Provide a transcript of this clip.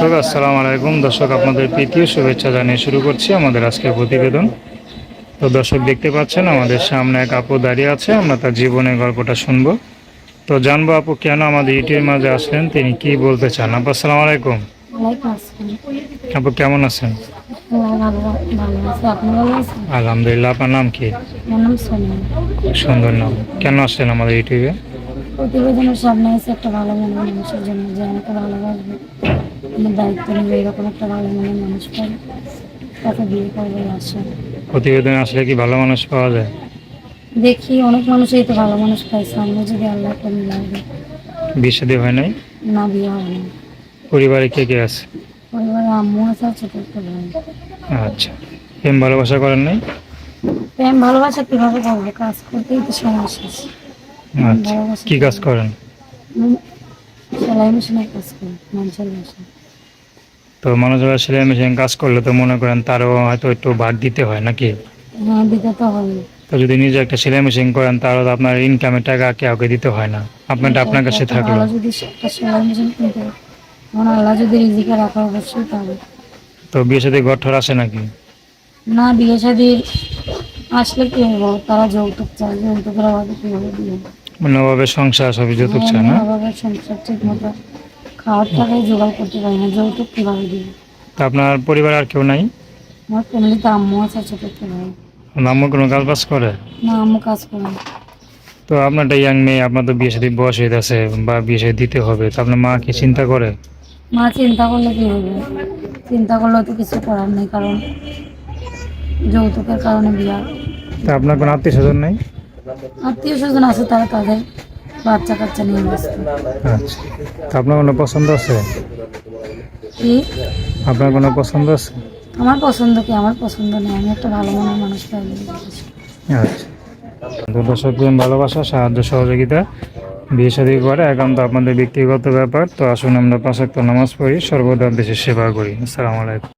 দর্শক আসসালাম আলাইকুম। দর্শক আপনাদের প্রীতি শুভেচ্ছা জানিয়ে শুরু করছি আমাদের আজকের প্রতিবেদন। তো দর্শক দেখতে পাচ্ছেন আমাদের সামনে এক আপু দাঁড়িয়ে আছে আমরা তার জীবনের গল্পটা শুনব। তো জানব আপু কেন আমাদের ইউটিউবের মাঝে আসলেন তিনি কি বলতে চান? আপু আসসালাম আলাইকুম। আপু কেমন আছেন? ভালো আছেন? আলহামদুলিল্লাহ আপনার নাম কি? সুন্দর নাম। কেন আসলেন আমাদের ইউটিউবে? প্রতিবেদনের সামনে আছে একটা ভালো মনের মানুষের জন্য যে আমাকে ভালোবাসবে। আমার দায়িত্ব নেবে এরকম একটা ভালো মনের মানুষ পাই তাকে বিয়ে করবে আসে প্রতিবেদনে আসলে কি ভালো মানুষ পাওয়া যায়? দেখি অনেক মানুষই তো ভালো মানুষ পাই সামনে যদি আল্লাহ একটা মিলাবে বিয়ে শাদী হয় নাই? না বিয়ে হবে না পরিবারে কে কে আছে? পরিবারে আম্মু আছে আর ছোট একটা ভাই। আচ্ছা। প্রেম ভালোবাসা করেন নাই? প্রেম ভালোবাসা কীভাবে করব? কাজ করতেই তো সমস্যা আছে আচ্ছা। কি কাজ করেন? সেলাই মেশিনের কাজ করি। তো মানুষ যারা সেলাই মেশিন কাজ করলে তো মনে করেন তারও হয়তো একটু ভাগ দিতে হয় নাকি? হ্যাঁ তো যদি নিজে একটা সেলাই মেশিন করেন তাহলে তো আপনার ইনকামের টাকা কাউকে দিতে হয় না। আপনারটা আপনার কাছে থাকল। তো বিয়ে সাথে ঘর আসে নাকি? না বিয়ে শাদি আসলে কি হব তারা যৌতুক চায় যৌতুকের অভাবে বিয়ে হবে? মানে ওভাবে সংসার সবই যৌতুক চায় না? হ্যাঁ, অভাবে সংসার ঠিক মতো। খাওয়ার টাকাই জোগাড় করতে পারি না যৌতুক কীভাবে দিব? তো আপনার পরিবার আর কেউ নাই? আমার ফ্যামিলিতে আম্মু আছে ছোট একটা ভাই। আম্মু কোনো কাজ বাজ করে? না আম্মু কাজ করে না। তো আপনারটা ইয়াং মেয়ে আপনার তো বিয়ে সাথে বয়স হয়ে আছে বা বিয়ে সাথে দিতে হবে তো আপনার মা কি চিন্তা করে? মা চিন্তা করলে কি হবে? চিন্তা করলেও তো কিছু করার নেই কারণ যৌতুকের কারণে বিয়া। তা আপনার কোনো আত্মীয় স্বজন নেই? আত্মীয় স্বজন আছে তারা তাদের বাচ্চা কাচ্চা নিয়ে ব্যস্ত। আচ্ছা। তো আপনার কোনো পছন্দ আছে? কি? আপনার কোনো পছন্দ আছে? আমার পছন্দ কি? আমার পছন্দ নেই আমি একটা ভালো মনের মানুষ পাইলে আচ্ছা। তো দর্শক ভালোবাসা সাহায্য সহযোগিতা বিয়ে শাদী করে একান্ত আপনাদের ব্যক্তিগত ব্যাপার। তো আসুন আমরা পাঁচ নামাজ পড়ি সর্বদা দেশের সেবা করি। আসসালামু আলাইকুম।